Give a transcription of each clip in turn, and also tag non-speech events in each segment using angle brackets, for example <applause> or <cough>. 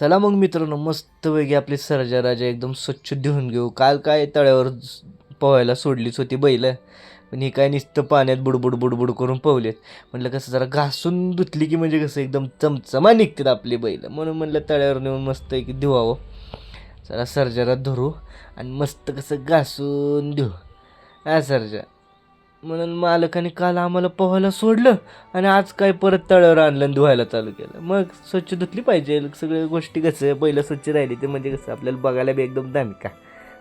चला मग मित्रांनो मस्तपैकी आपली सर्जा राजा एकदम स्वच्छ धुवून घेऊ. काल काय तळ्यावर पोहायला सोडलीच होती बैल. पण ही काय नुसतं पाण्यात बुडबुड बुडबुड करून पोहलेत. म्हटलं कसं जरा घासून धुतली की म्हणजे कसं एकदम चमचमा निघतात आपली बैल. म्हणून म्हणलं तळ्यावर नेऊन मस्त एक धुवावं. जरा सर्जाला धरू आणि मस्त कसं घासून देऊ हा सर्जा. म्हणून मालकाने काल आम्हाला पोहायला सोडलं आणि आज काय परत तळ्यावर आणलं आणि धुवायला चालू केलं. मग स्वच्छ धुतली पाहिजे. सगळ्या गोष्टी कसं पहिलं स्वच्छ राहिली ते म्हणजे कसं आपल्याला बघायला बी एकदम दणका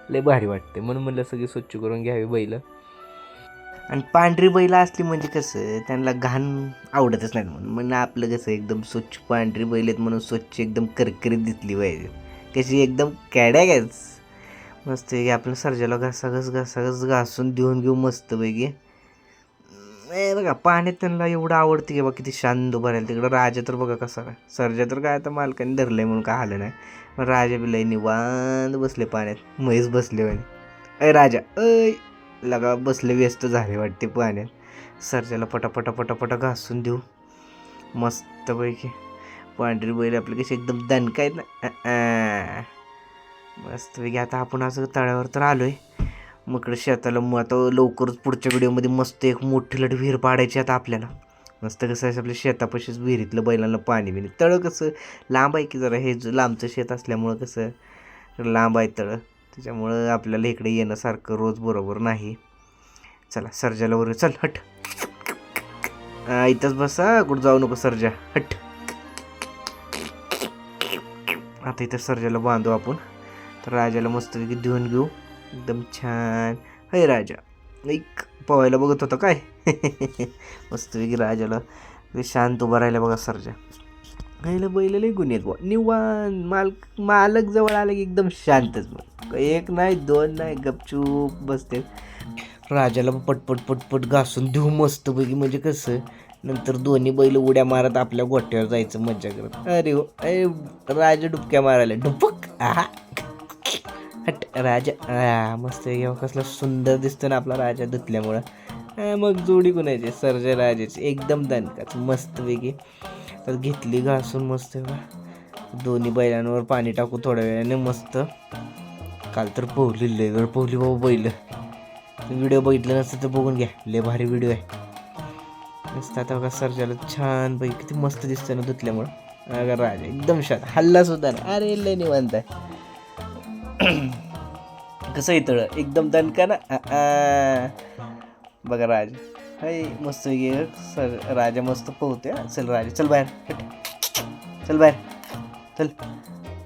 लय भारी वाटते म्हणून म्हणलं सगळी स्वच्छ करून घ्यावी बैल. आणि पांढरी बैल असली म्हणजे कसं त्यांना घाण आवडतच नाही म्हणून. म्हणून आपलं कसं एकदम स्वच्छ पांढरी बैल आहेत म्हणून स्वच्छ एकदम करकरीत दिसली पाहिजे. कशी एकदम कॅड्या घ्यायच मस्त की आपलं सर्जाला घासाघस घासाघस घासून देऊन घेऊ मस्तपैकी. ए बघा पाण्यात त्यांना एवढं आवडते की बा किती शांत उभं तिकडं. राजा तर बघा कसा काय सर्जा तर काय आता मालकाने धरलंय म्हणून काय आलं नाही. पण राजा बिलाई निवांत बसले पाण्यात. म्हैस बसले म्हणे. अय राजा अय लगा बसले व्यस्त झाले वाटते पाण्यात. सर्जाला पटापटा पटापटा घासून देऊ. मस्तपैकी. पांढरी बैल आपली कशी एकदम दणकायत ना. मस्तपैकी. आता आपण असं तळ्यावर तर आलो आहे मग इकडे शेताला मग आता लवकरच पुढच्या व्हिडिओमध्ये मस्त एक मोठी लट विहीर पाडायची आता आपल्याला. मस्त कसं आहे आपल्या शेतापाशीच विहिरीतलं बैलांना पाणी बिणी. तळं कसं लांब आहे की जरा हे लांबचं शेत असल्यामुळं कसं लांब आहे तळं. त्याच्यामुळं आपल्याला इकडे येण्यासारखं रोज बरोबर नाही. चला सर्जाला वर चल हट. इथंच बसा. कुठं जाऊ नको सर्जा. हट. आता इथं सर्जाला बांधू आपण. तर राजाला मस्तपैकी धुवून घेऊ. एकदम छान. हय राजा. ऐक पोहायला बघत होता काय? <laughs> मस्तपैकी राजाला शांत उभा राहिला बघा सरजा. गायला बैल गुन्हे आहेत बुवा. निवान मालक मालक जवळ आलं की एकदम शांतच मग एक नाही दोन नाही गपचूप बसते. राजाला पटपट पटपट घासून देऊ मस्तपैकी म्हणजे कसं नंतर दोन्ही बैल उड्या मारत आपल्या गोट्यावर जायचं मज्जा करत. अरे हो अरे राजा डुबक्या मारायला. डुबक? आहा. हट राजा मस्त येऊ कसला सुंदर दिसतो ना आपला राजा धुतल्यामुळं. मग जोडी कुणाची? सर्जा राजाची. एकदम दणकाच मस्तपैकी. तर घेतली घासून मस्त बा दोन्ही बैलांवर पाणी टाकू थोड्या वेळाने मस्त. काल तर पोहली लय वेळ पोहली बाबा बैल. व्हिडिओ बघितलं नसतं तर बघून घ्या. लय भारी व्हिडिओ आहे. मस्त आता का सर्जाला छान पैकी किती मस्त दिसतं ना धुतल्यामुळं. अगं राजा एकदम शांत. हल्ला सुद्धा ना अरे लय निवांत आहे. <clears throat> कसं आहे तळ एकदम दणका ना बघा राज. हाय मस्त ये सर राजा मस्त पोहते चल राजा चल बाहेर. चल बाहेर. चल.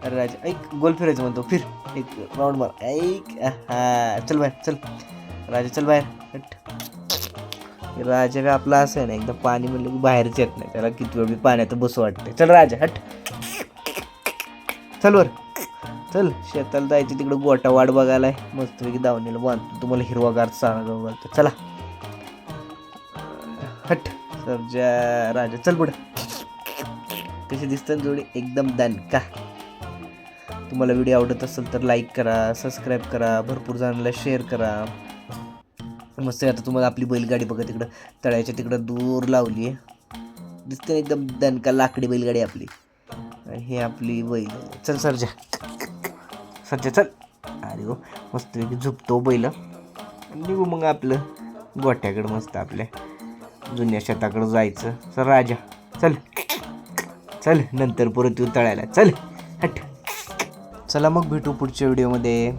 अरे राजा ऐक गोल फिरायचं म्हणतो. फिर. एक राऊंड मार. ऐक हा. चल बाहेर चल. राजा चल बाहेर. हट. राजा बी आपला असं आहे ना एकदा पाणी म्हणलं की बाहेरच येत नाही. त्याला किती वेळ पाण्यात बसू वाटते चल राजा हट. चल वर. चल शेताला जायचं तिकडं गोटा वाट बघायला आहे मस्तपैकी दावणीला बांधतो. तुम्हाला हिरवागार चारा गाव चला. हट. सरजा राजा चल पुढं. कशी दिसतं जोडी? एकदम दणका तुम्हाला व्हिडिओ आवडत असेल तर लाईक करा सबस्क्राईब करा भरपूर जणांना शेअर करा. मस्त आता तुम्हाला आपली बैलगाडी बघा तिकडं. तळ्याच्या तिकडं दूर लावली आहे दिसते एकदम दणका लाकडी बैलगाडी आपली. आणि हे आपली बैल. चल सरजा. सध्या चल. अरे हो मस्तपैकी झोपतो बैल. निघू मग आपलं. गोठ्याकडं मस्त आपल्या. जुन्या शेताकडं जायचं. सर राजा. चल. चल नंतर परत येऊ तळायला. चल. हट. चला मग भेटू पुढच्या व्हिडिओमध्ये.